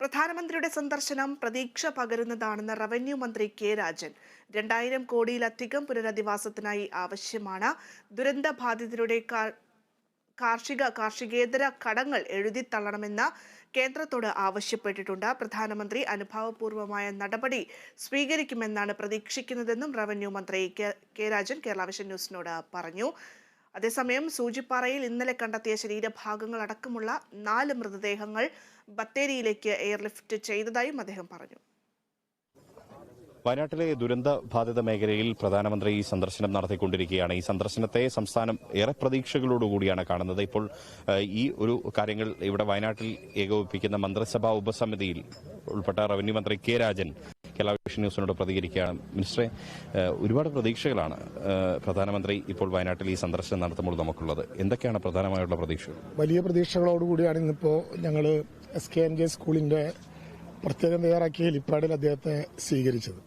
പ്രധാനമന്ത്രിയുടെ സന്ദർശനം പ്രതീക്ഷ പകരുന്നതാണെന്ന് റവന്യൂ മന്ത്രി കെ രാജൻ. രണ്ടായിരം കോടിയിലധികം പുനരധിവാസത്തിനായി ആവശ്യമാണ് ദുരന്ത ബാധിതരുടെ കാർഷിക കാർഷികേതര കടങ്ങൾ എഴുതിത്തള്ളണമെന്ന് കേന്ദ്രത്തോട് ആവശ്യപ്പെട്ടിട്ടുണ്ട്. പ്രധാനമന്ത്രി അനുഭാവപൂർവമായ നടപടി സ്വീകരിക്കുമെന്നാണ് പ്രതീക്ഷിക്കുന്നതെന്നും റവന്യൂ മന്ത്രി കെ രാജൻ കേരള വിഷൻ ന്യൂസിനോട് പറഞ്ഞു. അതേസമയം സൂചിപ്പാറയിൽ ഇന്നലെ കണ്ടെത്തിയ ശരീരഭാഗങ്ങൾ അടക്കമുള്ള നാല് മൃതദേഹങ്ങൾ ബത്തേരിയിലേക്ക് എയർലിഫ്റ്റ് ചെയ്തതായും അദ്ദേഹം പറഞ്ഞു. വയനാട്ടിലെ ദുരന്ത ബാധിത മേഖലയിൽ പ്രധാനമന്ത്രി ഈ സന്ദർശനം നടത്തിക്കൊണ്ടിരിക്കുകയാണ്. ഈ സന്ദർശനത്തെ സംസ്ഥാനം ഏറെ പ്രതീക്ഷകളോടുകൂടിയാണ് കാണുന്നത്. ഇപ്പോൾ ഈ ഒരു കാര്യങ്ങൾ ഇവിടെ വയനാട്ടിൽ ഏകോപിപ്പിക്കുന്ന മന്ത്രിസഭാ ഉപസമിതിയിൽ ഉൾപ്പെട്ട റവന്യൂ മന്ത്രി കെ രാജൻ കേരള ന്യൂസിനോട് പ്രതികരിക്കുകയാണ്. മിനിസ്റ്ററെ ഒരുപാട് പ്രതീക്ഷകളാണ് പ്രധാനമന്ത്രി ഇപ്പോൾ വയനാട്ടിൽ ഈ സന്ദർശനം നടത്തുമ്പോൾ നമുക്കുള്ളത്. എന്തൊക്കെയാണ് പ്രധാനമായുള്ള പ്രതീക്ഷകൾ? വലിയ പ്രതീക്ഷകളോടുകൂടിയാണ് ഇന്നിപ്പോൾ ഞങ്ങൾ എസ് കെ എൻ ജെ സ്കൂളിന്റെ പ്രത്യേകം തയ്യാറാക്കിയ ഹെലിപ്പാഡിൽ അദ്ദേഹത്തെ സ്വീകരിച്ചത്.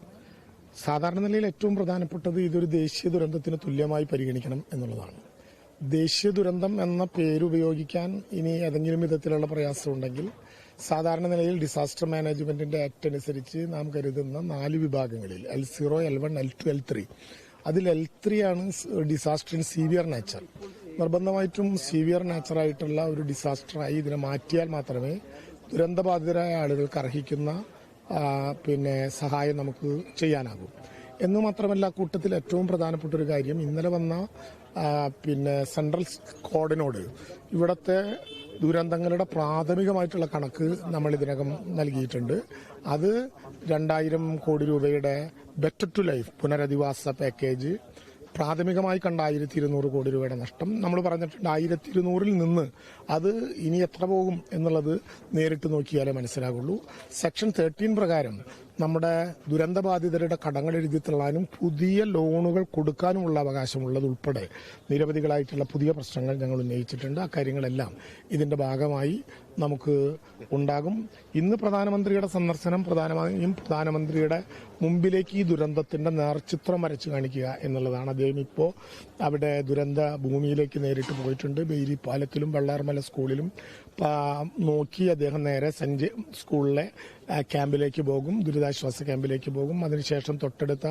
സാധാരണ നിലയിൽ ഏറ്റവും പ്രധാനപ്പെട്ടത് ഇതൊരു ദേശീയ ദുരന്തത്തിന് തുല്യമായി പരിഗണിക്കണം എന്നുള്ളതാണ്. ദേശീയ ദുരന്തം എന്ന പേരുപയോഗിക്കാൻ ഇനി ഏതെങ്കിലും വിധത്തിലുള്ള പ്രയാസമുണ്ടെങ്കിൽ സാധാരണ നിലയിൽ ഡിസാസ്റ്റർ മാനേജ്മെന്റിന്റെ ആക്ട് അനുസരിച്ച് നാം കരുതുന്ന നാല് വിഭാഗങ്ങളിൽ L zero L one L two L three അതിൽ എൽ ത്രീ ആണ് ഡിസാസ്റ്റർ ഇൻ സീവിയർ നാച്ചർ നിർബന്ധമായിട്ടും സീവിയർ നാച്ചർ ആയിട്ടുള്ള ഒരു ഡിസാസ്റ്ററായി ഇതിനെ മാറ്റിയാൽ മാത്രമേ ദുരന്തബാധിതരായ ആളുകൾക്ക് അർഹിക്കുന്ന പിന്നെ സഹായം നമുക്ക് ചെയ്യാനാകൂ. എന്ന് മാത്രമല്ല കൂട്ടത്തിൽ ഏറ്റവും പ്രധാനപ്പെട്ട ഒരു കാര്യം ഇന്നലെ വന്ന പിന്നെ സെൻട്രൽ സ്ക്വാഡിനോട് ഇവിടത്തെ ദുരന്തങ്ങളുടെ പ്രാഥമികമായിട്ടുള്ള കണക്ക് നമ്മൾ ഇതിനകം നൽകിയിട്ടുണ്ട്. അത് രണ്ടായിരം കോടി രൂപയുടെ ബെറ്റർ ടു ലൈഫ് പുനരധിവാസ പാക്കേജ് പ്രാഥമികമായി കണ്ട ആയിരത്തി ഇരുന്നൂറ് കോടി രൂപയുടെ നഷ്ടം. നമ്മൾ പറഞ്ഞിട്ടുണ്ട് ആയിരത്തി ഇരുന്നൂറിൽ നിന്ന് അത് ഇനി എത്ര പോകും എന്നുള്ളത് നേരിട്ട് നോക്കിയാലേ മനസ്സിലാകുള്ളൂ. സെക്ഷൻ തേർട്ടീൻ പ്രകാരം നമ്മുടെ ദുരന്തബാധിതരുടെ കടങ്ങൾ എഴുതി തള്ളാനും പുതിയ ലോണുകൾ കൊടുക്കാനുമുള്ള അവകാശമുള്ളത് ഉൾപ്പെടെ നിരവധികളായിട്ടുള്ള പുതിയ പ്രശ്നങ്ങൾ ഞങ്ങൾ ഉന്നയിച്ചിട്ടുണ്ട്. അക്കാര്യങ്ങളെല്ലാം ഇതിന്റെ ഭാഗമായി നമുക്ക് ഉണ്ടാകും. ഇന്ന് പ്രധാനമന്ത്രിയുടെ സന്ദർശനം പ്രധാനമായും പ്രധാനമന്ത്രിയുടെ മുമ്പിലേക്ക് ഈ ദുരന്തത്തിന്റെ നേർചിത്രം വരച്ചു കാണിക്കുക എന്നുള്ളതാണ്. അദ്ദേഹം ഇപ്പോൾ അവിടെ ദുരന്ത ഭൂമിയിലേക്ക് നേരിട്ട് പോയിട്ടുണ്ട്. ബേരി പാലത്തിലും വെള്ളാർമല സ്കൂളിലും നോക്കി അദ്ദേഹം നേരെ സെന്റ് സ്കൂളിലെ ക്യാമ്പിലേക്ക് പോകും. ദുരിതാശ്വാസ ക്യാമ്പിലേക്ക് പോകും. അതിനുശേഷം തൊട്ടടുത്ത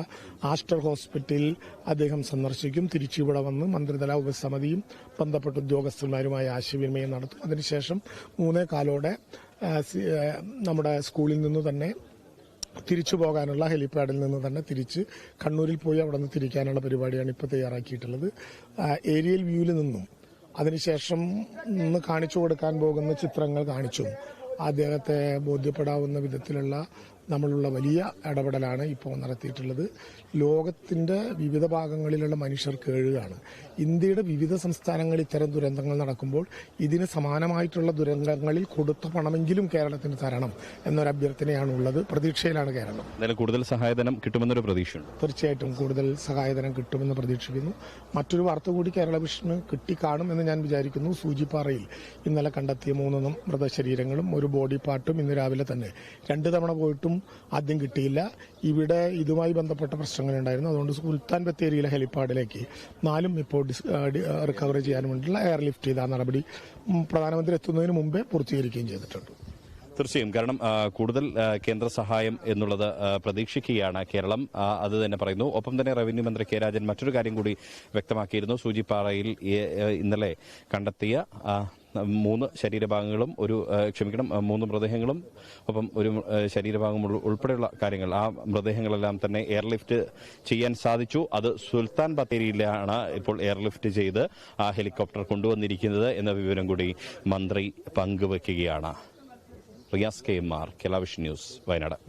ആസ്റ്റർ ഹോസ്പിറ്റലിൽ അദ്ദേഹം സന്ദർശിക്കും. തിരിച്ചിവിടെ വന്ന് മന്ത്രിതല ഉപസമിതിയും ബന്ധപ്പെട്ട ഉദ്യോഗസ്ഥന്മാരുമായി ആശയവിനിമയം നടത്തും. അതിനുശേഷം മൂന്നേ കാലോടെ നമ്മുടെ സ്കൂളിൽ നിന്ന് തന്നെ തിരിച്ചു പോകാനുള്ള ഹെലിപാഡിൽ നിന്ന് തന്നെ തിരിച്ച് കണ്ണൂരിൽ പോയി അവിടെ നിന്ന് തിരിക്കാനുള്ള പരിപാടിയാണ് ഇപ്പോൾ തയ്യാറാക്കിയിട്ടുള്ളത്. ഏരിയൽ വ്യൂവിൽ നിന്നും അതിനുശേഷം ഇന്ന് കാണിച്ചു കൊടുക്കാൻ പോകുന്ന ചിത്രങ്ങൾ കാണിച്ചും. അദ്ദേഹത്തെ ബോധ്യപ്പെടാവുന്ന വിധത്തിലുള്ള നമ്മളുള്ള വലിയ ഇടപെടലാണ് ഇപ്പോൾ നടത്തിയിട്ടുള്ളത്. ലോകത്തിന്റെ വിവിധ ഭാഗങ്ങളിലുള്ള മനുഷ്യർ കേഴുകയാണ് ഇന്ത്യയുടെ വിവിധ സംസ്ഥാനങ്ങളിൽ ഇത്തരം ദുരന്തങ്ങൾ നടക്കുമ്പോൾ ഇതിന് സമാനമായിട്ടുള്ള ദുരന്തങ്ങളിൽ കൊടുത്ത പണമെങ്കിലും കേരളത്തിന് തരണം എന്നൊരു അഭ്യർത്ഥനയാണ് ഉള്ളത്. പ്രതീക്ഷയിലാണ് കേരളം. കൂടുതൽ സഹായധനം കിട്ടുമെന്നൊരു പ്രതീക്ഷയുണ്ട്. തീർച്ചയായിട്ടും കൂടുതൽ സഹായധനം കിട്ടുമെന്ന് പ്രതീക്ഷിക്കുന്നു. മറ്റൊരു വാർത്ത കൂടി കേരള വിഷന് കിട്ടിക്കാണും എന്ന് ഞാൻ വിചാരിക്കുന്നു. സൂചിപ്പാറയിൽ ഇന്നലെ കണ്ടെത്തിയ മൂന്ന് മൃതശരീരങ്ങളും ഒരു ബോഡി പാർട്ടും ഇന്ന് രാവിലെ തന്നെ. രണ്ട് തവണ പോയിട്ടും ആദ്യം കിട്ടിയില്ല. ഇവിടെ ഇതുമായി ബന്ധപ്പെട്ട പ്രശ്നങ്ങളുണ്ടായിരുന്നു അതുകൊണ്ട് സുൽത്താൻ ബത്തേരിയിലെ ഹെലിപ്പാഡിലേക്ക് നാലും ഇപ്പോൾ റിക്കവർ ചെയ്യാൻ വേണ്ടിയുള്ള എയർലിഫ്റ്റ് ചെയ്ത നടപടി പ്രധാനമന്ത്രി എത്തുന്നതിന് മുമ്പേ പൂർത്തീകരിക്കുകയും ചെയ്തിട്ടുണ്ട്. തീർച്ചയായും. കാരണം കൂടുതൽ കേന്ദ്ര സഹായം എന്നുള്ളത് പ്രതീക്ഷിക്കുകയാണ് കേരളം. അത് തന്നെ പറയുന്നു. ഒപ്പം തന്നെ റവന്യൂ മന്ത്രി കെ രാജൻ മറ്റൊരു കാര്യം കൂടി വ്യക്തമാക്കിയിരുന്നു. സൂചിപ്പാറയിൽ ഇന്നലെ കണ്ടെത്തിയ മൂന്ന് ശരീരഭാഗങ്ങളും ഒരു ക്ഷമിക്കണം മൂന്ന് മൃതദേഹങ്ങളും ഒപ്പം ഒരു ശരീരഭാഗം ഉൾപ്പെടെയുള്ള കാര്യങ്ങൾ. ആ മൃതദേഹങ്ങളെല്ലാം തന്നെ എയർലിഫ്റ്റ് ചെയ്യാൻ സാധിച്ചു. അത് സുൽത്താൻ ബത്തേരിയിലാണ് ഇപ്പോൾ എയർലിഫ്റ്റ് ചെയ്ത് ആ ഹെലികോപ്റ്റർ കൊണ്ടുവന്നിരിക്കുന്നത് എന്ന വിവരം കൂടി മന്ത്രി പങ്കുവയ്ക്കുകയാണ് Riyas K M R Kerala news Wayanad.